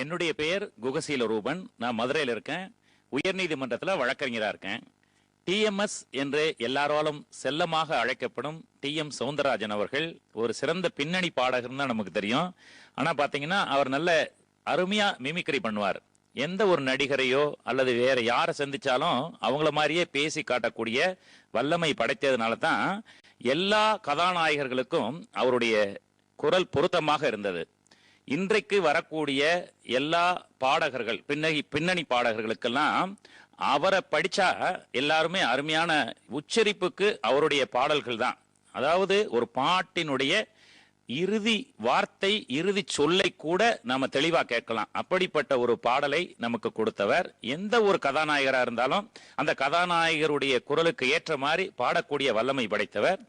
என்னுடைய பெயர் குகசீல ரூபன். நான் மதுரையில் இருக்கேன். உயர்நீதிமன்றத்தில் வழக்கறிஞராக இருக்கேன். டிஎம்எஸ் என்று எல்லாராலும் செல்லமாக அழைக்கப்படும் டி எம் சவுந்தரராஜன் அவர்கள் ஒரு சிறந்த பின்னணி பாடகர்னு தான் நமக்கு தெரியும். ஆனால் பார்த்தீங்கன்னா அவர் நல்ல அருமையாக மிமிக்ரி பண்ணுவார். எந்த ஒரு நடிகரையோ அல்லது வேற யாரை சந்திச்சாலும் அவங்கள மாதிரியே பேசி காட்டக்கூடிய வல்லமை படைத்ததுனால தான் எல்லா கதாநாயகர்களுக்கும் அவருடைய குரல் பொருத்தமாக இருந்தது. இன்றைக்கு வரக்கூடிய எல்லா பாடகர்கள் பின்னணி பின்னணி பாடகர்களுக்கெல்லாம் அவரை படிச்சா எல்லாருமே அருமையான உச்சரிப்புக்கு அவருடைய பாடல்கள் தான். அதாவது ஒரு பாட்டினுடைய இறுதி வார்த்தை இறுதி சொல்லை கூட நாம தெளிவா கேட்கலாம். அப்படிப்பட்ட ஒரு பாடலை நமக்கு கொடுத்தவர் எந்த ஒரு கதாநாயகரா இருந்தாலும் அந்த கதாநாயகருடைய குரலுக்கு ஏற்ற மாதிரி பாடக்கூடிய வல்லமை படைத்தவர்.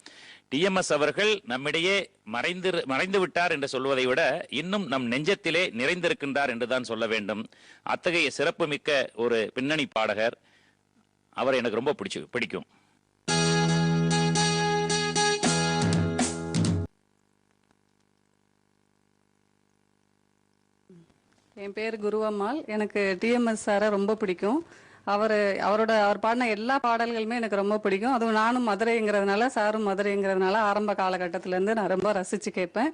டிஎம்எஸ் அவர்கள் நம்மிடையே மறைந்து மறைந்து விட்டார் என்று சொல்வதை விட இன்னும் நம் நெஞ்சத்திலே நிறைந்திருக்கின்றார் என்றுதான் சொல்ல வேண்டும். அத்தகைய சிறப்புமிக்க ஒரு பின்னணி பாடகர். அவரை எனக்கு ரொம்ப பிடிச்சு பிடிக்கும். என் பேர் குருவம்மாள். எனக்கு டிஎம்எஸ் சாரை ரொம்ப பிடிக்கும். அவர் அவரோட அவர் பாடின எல்லா பாடல்களுமே எனக்கு ரொம்ப பிடிக்கும். அதுவும் நானும் மதுரைங்கிறதுனால சாரும் மதுரைங்கிறதுனால ஆரம்ப காலகட்டத்திலேருந்து நான் ரொம்ப ரசித்து கேட்பேன்.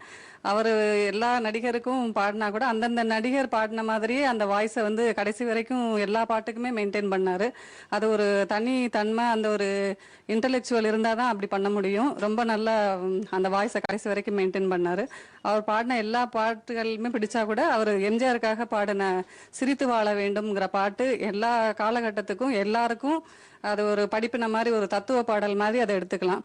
அவர் எல்லா நடிகருக்கும் பாடினா கூட அந்தந்த நடிகர் பாடின மாதிரியே அந்த வாய்ஸை வந்து கடைசி வரைக்கும் எல்லா பாட்டுக்குமே மெயின்டைன் பண்ணார். அது ஒரு தனி தன்மை அந்த ஒரு இன்டலெக்சுவல் இருந்தால் தான் அப்படி பண்ண முடியும். ரொம்ப நல்லா அந்த வாய்ஸை கடைசி வரைக்கும் மெயின்டைன் பண்ணார். அவர் பாடின எல்லா பாட்டுகளுமே பிடிச்சா கூட அவர் எம்ஜிஆருக்காக பாடின சிரித்து வாழ வேண்டும்ங்கிற பாட்டு எல்லா கால காலகட்டத்துக்கும் எல்லாருக்கும் அது ஒரு படிப்பின மாதிரி ஒரு தத்துவ பாடல் மாதிரி அதை எடுத்துக்கலாம்.